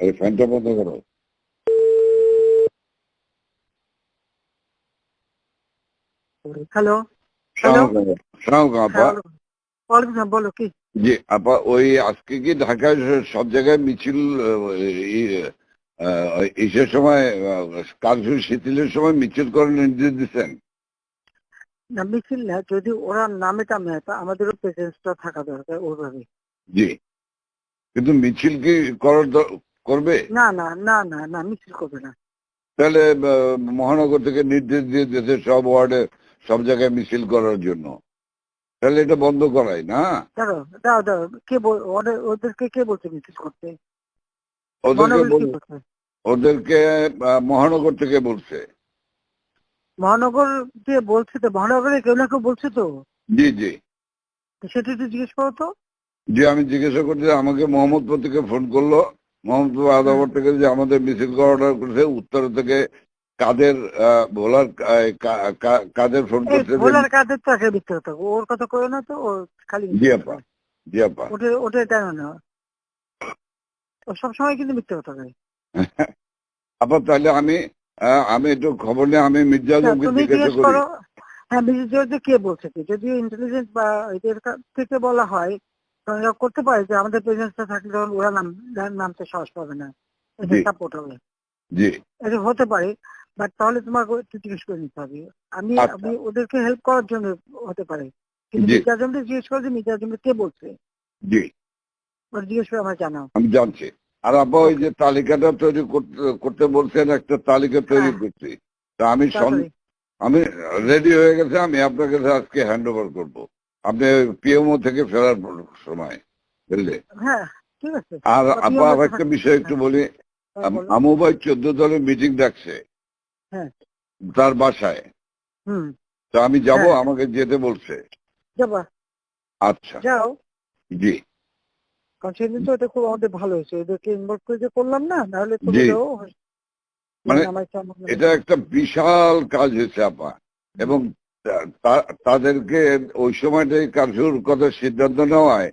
এই ফ্যানটা বন্ধ করো। হ্যালো? বলো কি? জি আপা ওই আজকে কি ঢাকায় সব জায়গায় মিছিল ইসের সময় কার্ফিউ শিথিলের সময় মিছিল করার নির্দেশ দিচ্ছেন? না মিছিল না যদি ওরা নামে টামে আমাদেরও প্রেজেন্সটা থাকা দরকার ওইভাবে জি। কিন্তু মিছিল কি করার করবে? না না না না না মিছিল করবে না। তাহলে মহানগর থেকে নির্দেশ দিয়ে দেশের সব ওয়ার্ডে সব জায়গায় মিছিল করার জন্য। তাহলে এটা বন্ধ করাই না? দাঁড়ো দাও দাও কে ওদেরকে কে বলছে মিছিল করতে? ওদেরকে? ওদেরকে মহানগর থেকে বলছে। মহানগর দিয়ে বলছে তো? মহানগরে কেউ না কেউ বলছে তো? জি জি। সেটা একটু জিজ্ঞেস করো তো। যে আমি জিজ্ঞাসা করছি আমাকে মোহাম্মদপুর থেকে ফোন করল। মোহাম্মদপুর আদাবর থেকে যে আমাদের মিছিল অর্ডার করেছে উত্তর থেকে কাদের ভোলার কাদের ফোন করছে? ভোলার কাদের তো কথা ওর কথা কই না তো ও খালি জি আপা জি আপা ওটা ওটা কেন না। ও সবসময় কিন্তু মিথ্যে কথা কয়। আপা তাহলে আমি আমি একটু খবর নিয়ে আমি মির্জা না, আজমকে জিজ্ঞাসা জিজ্ঞেস করি। হ্যাঁ মিসেস জর্জে কে বলছে কি? যদি ইন্টেলিজেন্স বা থেকে বলা হয় এরা করতে পারে যে আমাদের প্রেজেন্সটা থাকলে তখন ওরা নাম নামতে সাহস পাবে না। এটা সাপোর্ট হবে। এটা হতে পারে বাট তাহলে তোমাকে একটু জিজ্ঞেস করে নিতে হবে। আমি আচ্ছা। আমি ওদেরকে হেল্প করার জন্য হতে পারে। কিন্তু। মির্জা আজমকে জিজ্ঞেস করে যে মির্জা আজমকে কে বলছে? জি। ওরা জিজ্ঞেস করে আমার জানাও। আমি জানছি। আর আপা ওই যে তালিকাটা তৈরি করতে করতে বলছেন একটা তালিকা তৈরি হ্যাঁ। করছি। তা আমি আমি রেডি হয়ে গেছে আমি আপনাকে আজকে হ্যান্ড ওভার করব। আপনি পিএমও থেকে ফেরার সময় বুঝলে? হ্যাঁ ঠিক আছে। আর আমাকে- একটা বিষয় একটু বলি হ্যাঁ, আম- বলো। আমু ভাই চোদ্দ দলের মিটিং ডাকছে। হ্যাঁ। তার বাসায়। হুম। তো আমি যাব হ্যাঁ। আমাকে যেতে বলছে। আচ্ছা। যাও। জি। কারণ তো এটা খুব আমাদের ভালো হয়েছে। ওদেরকে ইনভলভ করে যে করলাম না নাহলে মানে লাগে। এটা একটা বিশাল কাজ হয়েছে আপা। এবং তাদেরকে ওই সময়টাই কারফিউর কথা সিদ্ধান্ত নেওয়ায়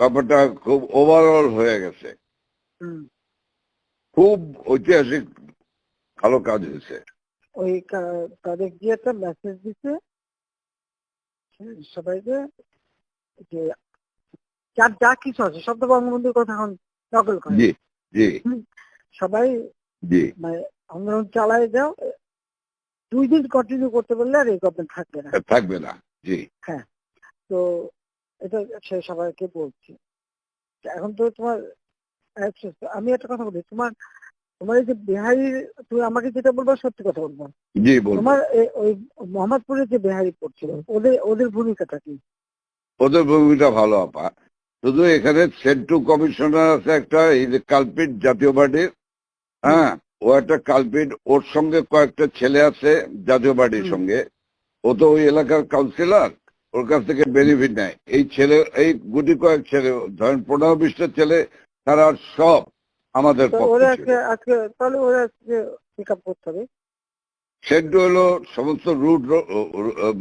ব্যাপারটা খুব ওভারঅল হয়ে গেছে। খুব ঐতিহাসিক ভালো কাজ হয়েছে। ওই তাদের গিয়ে একটা মেসেজ দিছে? সবাইকে যে যার যা কিছু আছে তো বঙ্গবন্ধুর কথা এখন নকল করে। জি জি। সবাই জি। মানে আন্দোলন চালায় যাও দুই দিন কন্টিনিউ করতে পারলে আর এই গভর্নমেন্ট থাকবে না। থাকবে না জি। হ্যাঁ তো এটা সে সবাইকে বলছি। এখন তো তোমার আচ্ছা, আমি একটা কথা বলি তোমার তোমার এই যে বিহারি তুমি আমাকে যেটা বলব সত্যি কথা বলব। জি বলব। তোমার ওই মোহাম্মদপুরে যে বিহারি পড়ছিল ওদের ওদের ভূমিকাটা কি? ওদের ভূমিকা ভালো আপা। শুধু এখানে সেন্টু কমিশনার আছে একটা এই যে কালপিট জাতীয় পার্টির হ্যাঁ ও একটা কালপিট ওর সঙ্গে কয়েকটা ছেলে আছে জাতীয় পার্টির সঙ্গে। ও তো ওই এলাকার কাউন্সিলর ওর কাছ থেকে বেনিফিট নেয়। এই ছেলে এই গুটি কয়েক ছেলে ধরেন পনেরো বিশটা ছেলে তারা সব আমাদের সেন্টু হলো সমস্ত রুট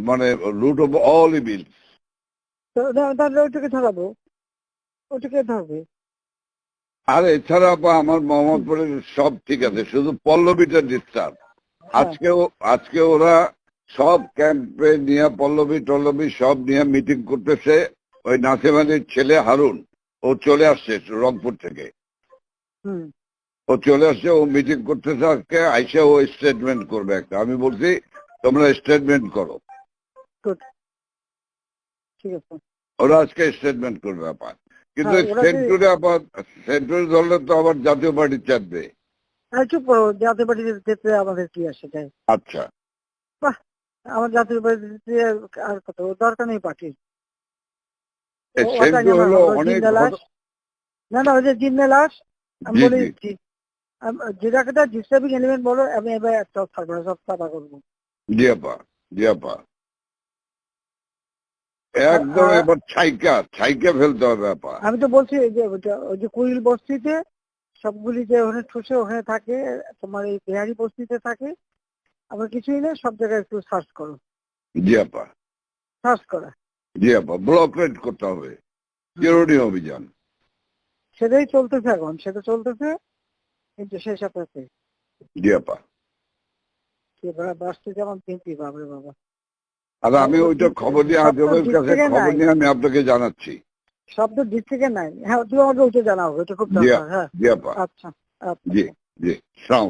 মানে রুট অফ অল ইভিল তো না- তাহলে ওইটাকে ধরাবো। ওইটাকে ধরবে। আর এছাড়া বা আমার মোহাম্মদপুরের সব ঠিক আছে শুধু পল্লবীটা ডিস্টার্ব আজকে আজকে ওরা সব ক্যাম্পে নিয়ে পল্লবী টল্লবী সব নিয়ে মিটিং করতেছে ওই নাসিমানির ছেলে হারুন ও চলে আসছে রংপুর থেকে। হুম। ও চলে আসছে ও মিটিং করতেছে আজকে আইসা ও স্টেটমেন্ট করবে একটা। আমি বলছি তোমরা স্টেটমেন্ট করো। ঠিক আছে। ওরা আজকে স্টেটমেন্ট করবে আপাত কিন্তু হ্যাঁ, ওরা যে- সেন্টুরে ধরলে তো আবার জাতীয় পার্টি চাপবে চুপ করো জাতীয় পার্টি যেতে আমাদের কি আসে যায় আচ্ছা। আমার জাতীয় পার্টি আর কত দরকার নেই পার্টির সেন্টু হলো অনেক না না ওই যে জিন্নে লাশ আমি বলে দিচ্ছি যেটাকে ডিস্টার্বিং এলিমেন্ট বলো আমি এবার একটা না সব করব জি আপা জি আপা। একদম আর- এবার ছাইকা ছাইকা ফেলতে হবে আপা আমি তো বলছি এই যে ওইটা ওই যে কুইল বস্তিতে সবগুলি যে ওখানে ঠুসে ওখানে থাকে তোমার এই বিহারি বস্তিতে থাকে আবার কিছুই নেই সব জায়গায় একটু সার্চ করো। জি আপা। সার্চ করা। জি আপা রেড করতে হবে। চিরুনি অভিযান। সেটাই চলতেছে এখন সেটা চলতেছে কিন্তু সেই সাথে জি আপা। বাসটি যেমন তিনটি বাবরে বাবা। আর আমি ওইটা খবর নিয়ে আজমের কাছে খবর নিয়ে আমি আপনাকে জানাচ্ছি। শব্দ থেকে নাই। হ্যাঁ তুমি আমাকে ওইটা জানাও এটা খুব দরকার হ্যাঁ। জি আচ্ছা আচ্ছা। জি জি সালাম